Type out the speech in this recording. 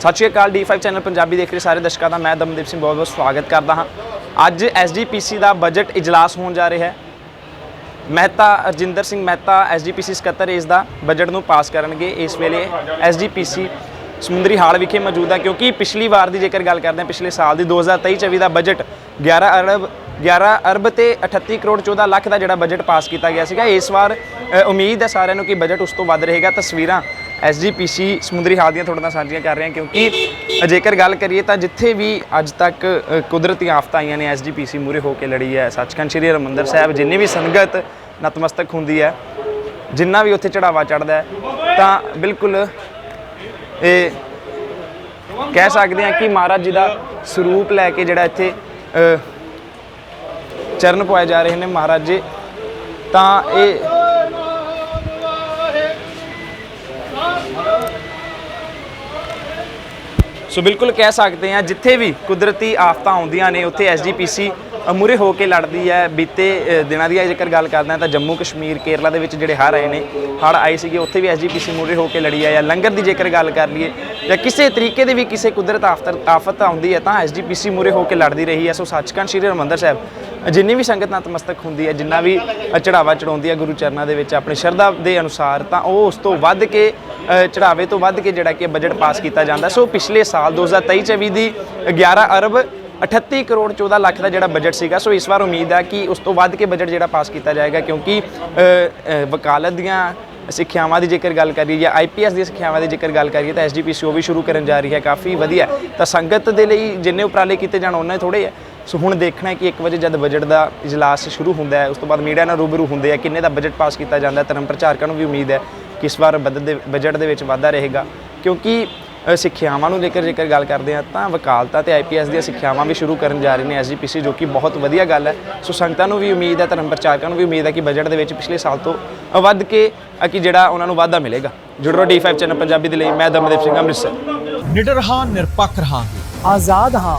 ਸਤਿ ਸ਼੍ਰੀ ਅਕਾਲ D5 channel Punjabi ਦੇਖ ਰਹੇ ਸਾਰੇ ਦਰਸ਼ਕਾਂ ਦਾ, ਮੈਂ ਦਮਦੀਪ ਸਿੰਘ ਬਹੁਤ ਬਹੁਤ ਸਵਾਗਤ ਕਰਦਾ ਹਾਂ। ਅੱਜ SGPC ਦਾ ਬਜਟ ਇਜਲਾਸ ਹੋਣ ਜਾ ਰਿਹਾ ਹੈ। ਮਹਿਤਾ ਅਰਜਿੰਦਰ ਸਿੰਘ ਮਹਿਤਾ SGPC ਸਕੱਤਰ ਇਸ ਦਾ ਬਜਟ ਨੂੰ ਪਾਸ ਕਰਨਗੇ ਇਸ ਵੇਲੇ। SGPC ਸਮੁੰਦਰੀ ਹਾਲ ਵਿਖੇ ਮੌਜੂਦ ਹੈ, ਕਿਉਂਕਿ ਪਿਛਲੀ ਵਾਰ ਦੀ ਜੇਕਰ ਗੱਲ ਕਰਦੇ ਹਾਂ, ਪਿਛਲੇ ਸਾਲ ਦੀ 2023-24 ਦਾ ਬਜਟ 11 ਅਰਬ 11 ਅਰਬ ਤੇ 38 ਕਰੋੜ 14 ਲੱਖ ਦਾ ਜਿਹੜਾ ਬਜਟ ਪਾਸ ਕੀਤਾ ਗਿਆ ਸੀਗਾ। ਇਸ ਵਾਰ ਉਮੀਦ ਹੈ ਸਾਰਿਆਂ ਨੂੰ ਕਿ ਬਜਟ ਉਸ ਤੋਂ ਵੱਧ ਰਹੇਗਾ। ਤਸਵੀਰਾਂ SGPC ਸਮੁੰਦਰੀ ਹਾਲ ਦੀਆਂ ਤੁਹਾਡੇ ਨਾਲ ਸਾਂਝੀਆਂ ਕਰ ਰਹੇ ਹਾਂ ਕਿਉਂਕਿ ਜੇਕਰ ਗੱਲ ਕਰੀਏ ਤਾਂ ਜਿੱਥੇ ਵੀ ਅੱਜ ਤੱਕ ਅ, ਕੁਦਰਤੀ ਆਫਤਾਂ ਆਈਆਂ ਨੇ SGPC ਮੂਰੇ ਹੋ ਕੇ ਲੜੀ ਹੈ। ਸੱਚਖੰਡ ਸ੍ਰੀ ਹਰਿਮੰਦਰ ਸਾਹਿਬ ਜਿੰਨੀ ਵੀ ਸੰਗਤ ਨਤਮਸਤਕ ਹੁੰਦੀ ਹੈ ਜਿੰਨਾ ਵੀ ਉੱਥੇ ਚੜਾਵਾ ਚੜਦਾ ਤਾਂ ਬਿਲਕੁਲ ਇਹ ਕਹਿ ਸਕਦੇ ਹਾਂ ਕਿ ਮਹਾਰਾਜ ਜੀ ਦਾ ਸਰੂਪ ਲੈ ਕੇ ਜਿਹੜਾ ਇੱਥੇ ਚਰਨ ਪੁਆਏ ਜਾ ਰਹੇ ਨੇ ਮਹਾਰਾਜ ਜੀ। ਤਾਂ ਇਹ ਸੋ ਬਿਲਕੁਲ ਕਹਿ ਸਕਦੇ ਹਾਂ ਜਿੱਥੇ ਵੀ ਕੁਦਰਤੀ ਆਫਤਾਂ ਆਉਂਦੀਆਂ ਨੇ ਉੱਥੇ ਐਸਜੀਪੀਸੀ ਮੂਰੇ ਹੋ ਕੇ ਲੜਦੀ ਹੈ। ਬੀਤੇ ਦਿਨਾਂ ਦੀ ਜੇਕਰ ਗੱਲ ਕਰਦਾ ਤਾਂ ਜੰਮੂ ਕਸ਼ਮੀਰ, ਕੇਰਲਾ ਦੇ ਵਿੱਚ ਜਿਹੜੇ ਹੜ੍ਹ ਆਏ ਨੇ, ਹੜ੍ਹ ਆਏ ਸੀਗੇ, ਉੱਥੇ ਵੀ ਐਸਜੀਪੀਸੀ ਮੂਰੇ ਹੋ ਕੇ ਲੜੀ ਹੈ। ਜਾਂ ਲੰਗਰ ਦੀ ਜੇਕਰ ਗੱਲ ਕਰ ਲਈਏ ਜਾਂ ਕਿਸੇ ਤਰੀਕੇ ਦੇ ਵੀ ਕਿਸੇ ਕੁਦਰਤ ਆਫਤ ਆਫਤ ਆਉਂਦੀ ਹੈ ਤਾਂ ਐਸਜੀਪੀਸੀ ਮੂਰੇ ਹੋ ਕੇ ਲੜਦੀ ਰਹੀ ਹੈ। ਸੋ ਸੱਚਖੰਡ ਸ੍ਰੀ ਹਰਿਮੰਦਰ ਸਾਹਿਬ, ਜਿੰਨੀ ਵੀ ਸੰਗਤ ਨਤਮਸਤਕ ਹੁੰਦੀ ਹੈ, ਜਿੰਨਾ ਵੀ ਚੜਾਵਾ ਚੜਾਉਂਦੀ ਹੈ ਗੁਰੂ ਚਰਨਾਂ ਦੇ ਵਿੱਚ ਆਪਣੀ ਸ਼ਰਧਾ ਦੇ ਅਨੁਸਾਰ ਤਾਂ ਉਹ ਉਸ ਤੋਂ ਵੱਧ ਕੇ ਚੜਾਵੇ ਤੋਂ ਵੱਧ ਕੇ ਜਿਹੜਾ ਕਿ ਬਜਟ ਪਾਸ ਕੀਤਾ ਜਾਂਦਾ। ਸੋ ਪਿਛਲੇ ਸਾਲ 2023-24 ਦੀ 11 ਅਰਬ 38 ਕਰੋੜ 14 ਲੱਖ ਦਾ ਜਿਹੜਾ ਬਜਟ ਸੀਗਾ, ਸੋ ਇਸ ਵਾਰ ਉਮੀਦ ਹੈ ਕਿ ਉਸ ਤੋਂ ਵੱਧ ਕੇ ਬਜਟ ਜਿਹੜਾ ਪਾਸ ਕੀਤਾ ਜਾਏਗਾ, ਕਿਉਂਕਿ ਵਕਾਲਤ ਦੀਆਂ ਸਿੱਖਿਆਵਾਂ ਦੀ ਜੇਕਰ ਗੱਲ ਕਰੀਏ ਜਾਂ ਆਈਪੀਐਸ ਦੀਆਂ ਸਿੱਖਿਆਵਾਂ ਦੀ ਜੇਕਰ ਗੱਲ ਕਰੀਏ, ਤਾਂ ਐਸਜੀਪੀਸੀ ਉਹ ਵੀ ਸ਼ੁਰੂ ਕਰਨ ਜਾ ਰਹੀ ਹੈ, ਕਾਫੀ ਵਧੀਆ ਤਾਂ ਸੰਗਤ ਦੇ ਲਈ ਜਿੰਨੇ ਉਪਰਾਲੇ ਕੀਤੇ ਜਾਣ ਉਹਨਾਂ ਥੋੜੇ ਹੈ। ਸੋ ਹੁਣ ਦੇਖਣਾ ਹੈ ਕਿ 1 ਵਜੇ ਜਦ ਬਜਟ ਦਾ ਇਜਲਾਸ ਸ਼ੁਰੂ ਹੁੰਦਾ ਹੈ, ਉਸ ਤੋਂ ਬਾਅਦ ਮੀਡੀਆ ਨਾਲ ਰੂਬਰੂ ਹੁੰਦੇ ਆ, ਕਿੰਨੇ ਦਾ ਬਜਟ ਪਾਸ ਕੀਤਾ ਜਾਂਦਾ, ਧਰਮ ਪ੍ਰਚਾਰਕਾਂ ਨੂੰ ਵੀ ਉਮੀਦ ਹੈ ਕਿ ਇਸ ਵਾਰ ਬਜਟ ਦੇ ਬਜਟ ਦੇ ਵਿੱਚ ਵਾਧਾ ਰਹੇਗਾ। ਕਿਉਂਕਿ ਸਿੱਖਿਆਵਾਂ ਨੂੰ ਜੇਕਰ ਜੇਕਰ ਗੱਲ ਕਰਦੇ ਆ ਤਾਂ ਵਕਾਲਤਾ ਤੇ ਆਈਪੀਐਸ ਦੀਆਂ ਸਿੱਖਿਆਵਾਂ ਵੀ ਸ਼ੁਰੂ ਕਰਨ ਜਾ ਰਹੇ ਨੇ ਐਸਜੀਪੀਸੀ ਜੋ ਕਿ ਬਹੁਤ ਵਧੀਆ ਗੱਲ ਹੈ। ਸੋ ਸੰਗਤਾਂ ਨੂੰ ਵੀ ਉਮੀਦ ਹੈ, ਧਰਮ ਪ੍ਰਚਾਰਕਾਂ ਨੂੰ ਵੀ ਉਮੀਦ ਹੈ ਕਿ ਬਜਟ ਦੇ ਵਿੱਚ ਪਿਛਲੇ ਸਾਲ ਤੋਂ ਵੱਧ ਕੇ ਕਿ ਜਿਹੜਾ ਉਹਨਾਂ ਨੂੰ ਵਾਧਾ ਮਿਲੇਗਾ। ਜੁੜੋ D5 ਚੈਨਲ ਪੰਜਾਬੀ ਦੇ ਲਈ, ਮੈਂ ਦਮਦੀਪ ਸਿੰਘ ਅੰਮ੍ਰਿਤਸਰ। ਨਿਡਰ ਹਾਂ, ਨਿਰਪੱਖ ਹਾਂ ਆਜ਼ਾਦ ਹਾਂ।